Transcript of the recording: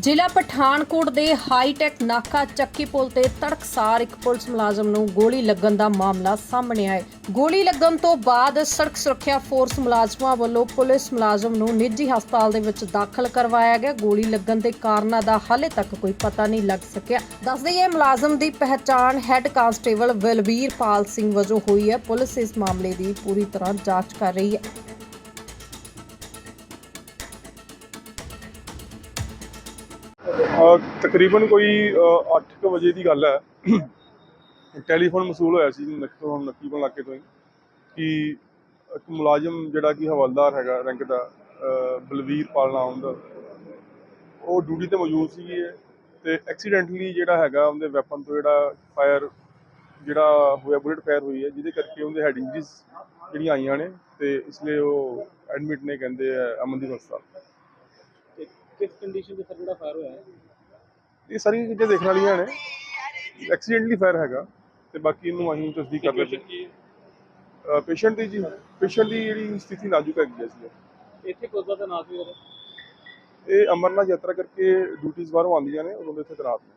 ਜ਼ਿਲ੍ਹਾ ਪਠਾਨਕੋਟ ਦੇ ਹਾਈਟੈਕ ਨਾਕਾ ਚੱਕੀ ਪੁਲ ਤੇ ਤੜਕਸਾਰ ਇੱਕ ਪੁਲਿਸ ਮੁਲਾਜ਼ਮ ਨੂੰ ਗੋਲੀ ਲੱਗਣ ਦਾ ਮਾਮਲਾ ਸਾਹਮਣੇ ਆਇਆ ਗੋਲੀ ਲੱਗਣ ਤੋਂ ਬਾਅਦ ਸੜਕ ਸੁਰੱਖਿਆ ਫੋਰਸ ਮੁਲਾਜ਼ਮਾਂ ਵੱਲੋਂ ਪੁਲਿਸ ਮੁਲਾਜ਼ਮ ਨੂੰ ਨਿੱਜੀ ਹਸਪਤਾਲ ਦੇ ਵਿੱਚ ਦਾਖਲ ਕਰਵਾਇਆ ਗਿਆ। ਗੋਲੀ ਲੱਗਣ ਦੇ ਕਾਰਨਾਂ ਦਾ ਹਾਲੇ ਤੱਕ ਕੋਈ ਪਤਾ ਨਹੀਂ ਲੱਗ ਸਕਿਆ। ਦੱਸ ਦਈਏ, ਮੁਲਾਜ਼ਮ ਦੀ ਪਹਿਚਾਣ ਹੈੱਡ ਕਾਂਸਟੇਬਲ ਬਲਵੀਰ ਪਾਲ ਸਿੰਘ ਵਜੋਂ ਹੋਈ ਹੈ। ਪੁਲਿਸ ਇਸ ਮਾਮਲੇ ਦੀ ਪੂਰੀ ਤਰ੍ਹਾਂ ਜਾਂਚ ਕਰ ਰਹੀ ਹੈ। ਤਕਰੀਬਨ ਕੋਈ 8:00 ਵਜੇ ਦੀ ਗੱਲ ਹੈ। ਟੈਲੀਫੋਨ ਮਸੂਲ ਹੋਇਆ ਸੀ ਨੱਕੀਪੁਰ ਨੱਕੀਪੁਰ ਇਲਾਕੇ ਤੋਂ ਹੀ ਕਿ ਇੱਕ ਮੁਲਾਜ਼ਮ ਜਿਹੜਾ ਕਿ ਹਵਾਲਦਾਰ ਹੈਗਾ, ਰੈਂਕ ਦਾ ਅਹ ਬਲਵੀਰ ਪਾਲ ਨਾਮ ਦਾ, ਉਹ ਡਿਊਟੀ ਤੇ ਮੌਜੂਦ ਸੀ ਤੇ ਐਕਸੀਡੈਂਟਲੀ ਜਿਹੜਾ ਹੈਗਾ, ਉਹਦੇ ਵੈਪਨ ਤੋਂ ਜਿਹੜਾ ਫਾਇਰ ਜਿਹੜਾ ਹੋਇਆ ਬੁਲੇਟ ਫਾਇਰ ਹੋਈ ਹੈ, ਜਿਹਦੇ ਕਰਕੇ ਉਹਦੇ ਹੈਡ ਇੰਜਰੀਜ਼ ਜਿਹੜੀਆਂ ਆਈਆਂ ਨੇ ਤੇ ਇਸ ਲਈ ਉਹ ਐਡਮਿਟ ਨੇ ਕਹਿੰਦੇ ਆ ਅਮਨਦੀਪ ਹਸਪਤਾਲ। ਕਿਸ ਕੰਡੀਸ਼ਨ ਦੇ ਸਰ ਜਿਹੜਾ ਫਾਇਰ ਹੋਇਆ ਹੈ? ਇਹ ਸਾਰੀਆਂ ਚੀਜ਼ਾਂ ਦੇਖਣ ਵਾਲੀਆਂ ਨੇ। ਐਕਸੀਡੈਂਟਲੀ ਫਾਇਰ ਹੈਗਾ ਤੇ ਬਾਕੀ ਇਹਨੂੰ ਅਸੀਂ ਤਸਦੀਕ ਕਰ ਕੀ ਹਾਂ? ਪੇਸ਼ੈਂਟ ਦੀ ਜੀ ਪੇਸ਼ੈਂਟ ਦੀ ਜਿਹੜੀ ਸਥਿਤੀ ਨਾਜ਼ੁਕ ਹੈਗੀ ਹੈ ਜੀ ਇੱਥੇ ਕੋਜ਼ਾ ਦਾ ਨਾਮ ਵੀ ਉਹਦਾ ਇਹ ਅਮਰਨਾਥ ਯਾਤਰਾ ਕਰਕੇ ਡਿਊਟੀਆਂ ਬਾਹਰੋਂ ਆਉਂਦੀਆਂ ਨੇ ਉਦੋਂ ਦੇ ਇੱਥੇ ਨੇ।